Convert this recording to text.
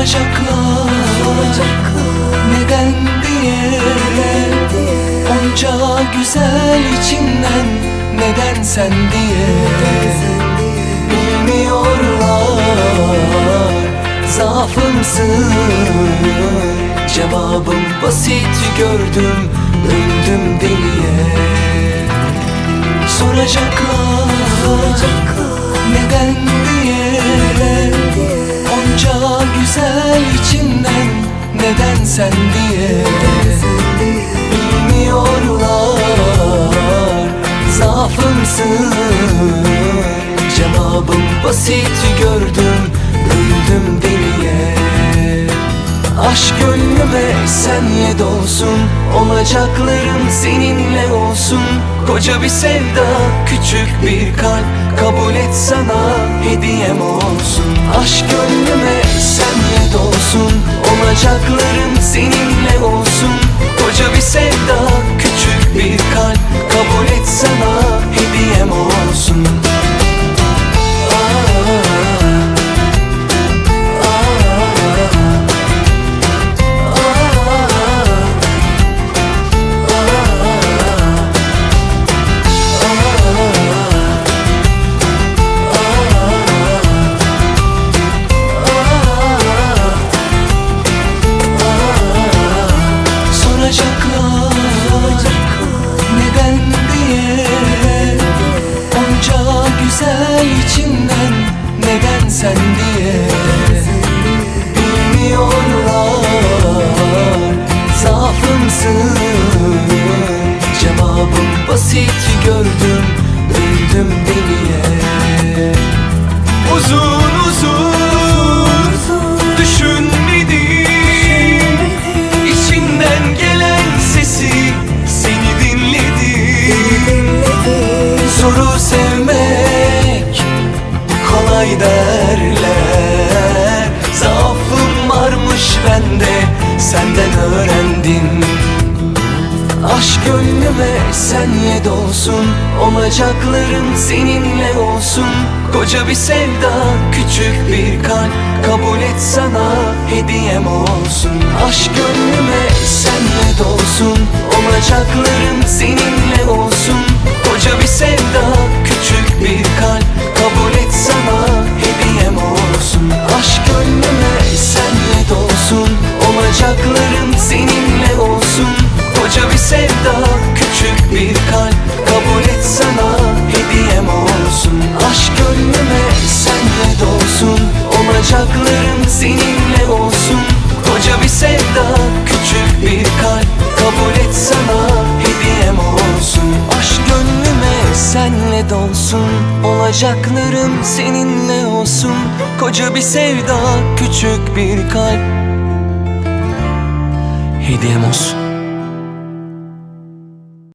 soracaklar, soracaklar. Neden diye, neden diye Onca güzel içinden Neden sen diye, neden sen diye. Bilmiyorlar Zaafımsın Cevabım basit gördüm Öldüm deliye Soracaklar, soracaklar. Neden sen diye Bilmiyorlar. Zaafımsın. Cevabım basit gördüm Öldüm deliye. Aşk gönlüme senle dolsun Olacaklarım seninle olsun. Koca bir sevda küçük bir kalp Kabul et sana hediyem olsun. Aşk gönlüme senle dolsun Olacaklarım sen diye Bilmiyorlar. Zaafımsın Cevabım basit gördüm öldüm deliye. Uzun uzun düşünmedim. İçinden gelen sesi seni dinledim. Zoru sevmek Aşk gönlüme senle dolsun Olacaklarım seninle olsun. Koca bir sevda küçük bir kalp Kabul et sana hediyem olsun. Aşk gönlüme senle dolsun Olacaklarım seninle dolsun Olacaklarım seninle olsun. Koca bir sevda küçük bir kalp. Hediyem olsun